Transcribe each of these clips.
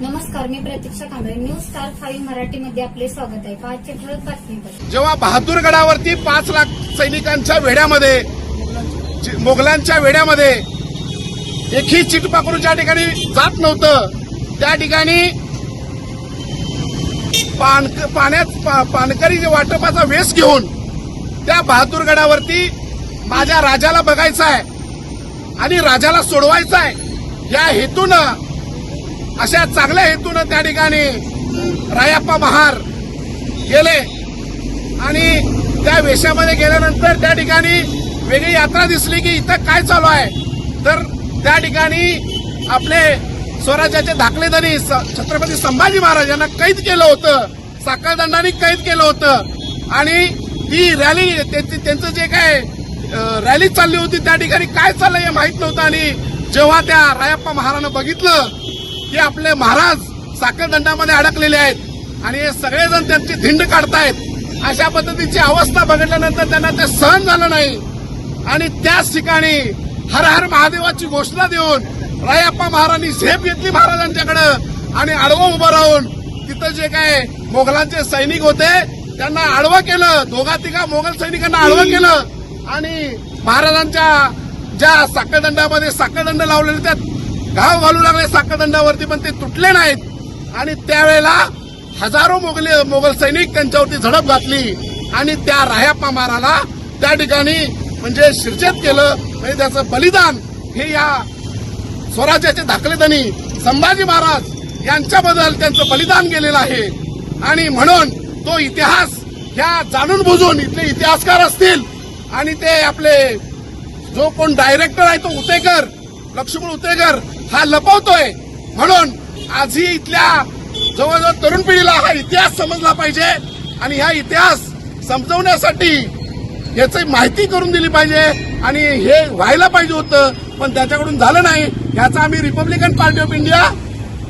नमस्कार मी Kamble. News star five मराठीमध्ये आपले स्वागत आहे. पाचशे ठळक बातमीपत्र जेव्हा बहादूरगडावरती पाच लाख सैनिकांच्या वेढ्यामध्ये मोगलांच्या वेड्यामध्ये एकही चिटपाकडून ज्या ठिकाणी जात नव्हतं त्या ठिकाणी पान पाण्यात पा- पानकरी वाटपाचा वेस घेऊन त्या बहादूरगडावरती माझ्या राजाला बघायचा आहे आणि राजाला सोडवायचा आहे या हेतूनं अशा चांगल्या हेतूनं त्या ठिकाणी रायाप्पा महार गेले. आणि त्या वेशामध्ये गेल्यानंतर त्या ठिकाणी वेगळी यात्रा दिसली की इथं काय चालू आहे. तर त्या ठिकाणी आपले स्वराज्याचे दाखलेदारी स- छत्रपती संभाजी महाराज यांना कैद केलं होतं. साखळदंडाने कैद केलं होतं. आणि ती रॅली त्यांचं जे काय रॅली चालली होती त्या ठिकाणी काय चाललं हे माहीत नव्हतं. आणि जेव्हा त्या रायप्पा महारानं बघितलं हे आपले महाराज साखळदंडामध्ये अडकलेले आहेत. आणि हे सगळेजण त्यांची धिंड काढतायत. अशा पद्धतीची अवस्था बघितल्यानंतर त्यांना ते सहन झालं नाही. आणि त्याच ठिकाणी हर हर महादेवाची घोषणा देऊन रायप्पा महाराजांनी झेप घेतली महाराजांच्याकडं आणि आडवं उभं राहून तिथं जे काय मोगलांचे सैनिक होते त्यांना आडवं केलं. दोघा तिघा मोगल सैनिकांना आडवं केलं. आणि महाराजांच्या ज्या साखळदंडामध्ये साखळदंड लावलेले त्यात घाव घालू लागले साखरदंडावरती पण ते तुटले नाहीत. आणि त्यावेळेला हजारो मोगले मोगल सैनिक त्यांच्यावरती झडप घातली. आणि त्या राह्याप्पा माराला त्या ठिकाणी म्हणजे शिरचेत केलं. म्हणजे त्याचं बलिदान हे या स्वराज्याचे दाखलेदानी संभाजी महाराज यांच्याबद्दल त्यांचं बलिदान गेलेलं आहे. आणि म्हणून तो इतिहास ह्या जाणून बुजून इथले इतिहासकार असतील. आणि ते आपले जो कोण डायरेक्टर आहे तो उतेकर लक्ष्मण उतेकर हा लपवतोय. म्हणून आजही इथल्या जवळजवळ तरुण पिढीला हा इतिहास समजला पाहिजे आणि हा इतिहास समजवण्यासाठी याची माहिती करून दिली पाहिजे आणि हे व्हायला पाहिजे होतं पण त्याच्याकडून झालं नाही. याचा आम्ही रिपब्लिकन पार्टी ऑफ इंडिया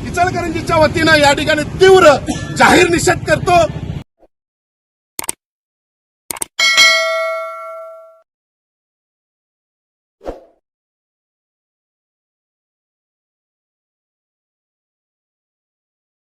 इचलकरंजीच्या वतीनं या ठिकाणी तीव्र जाहीर निषेध करतो.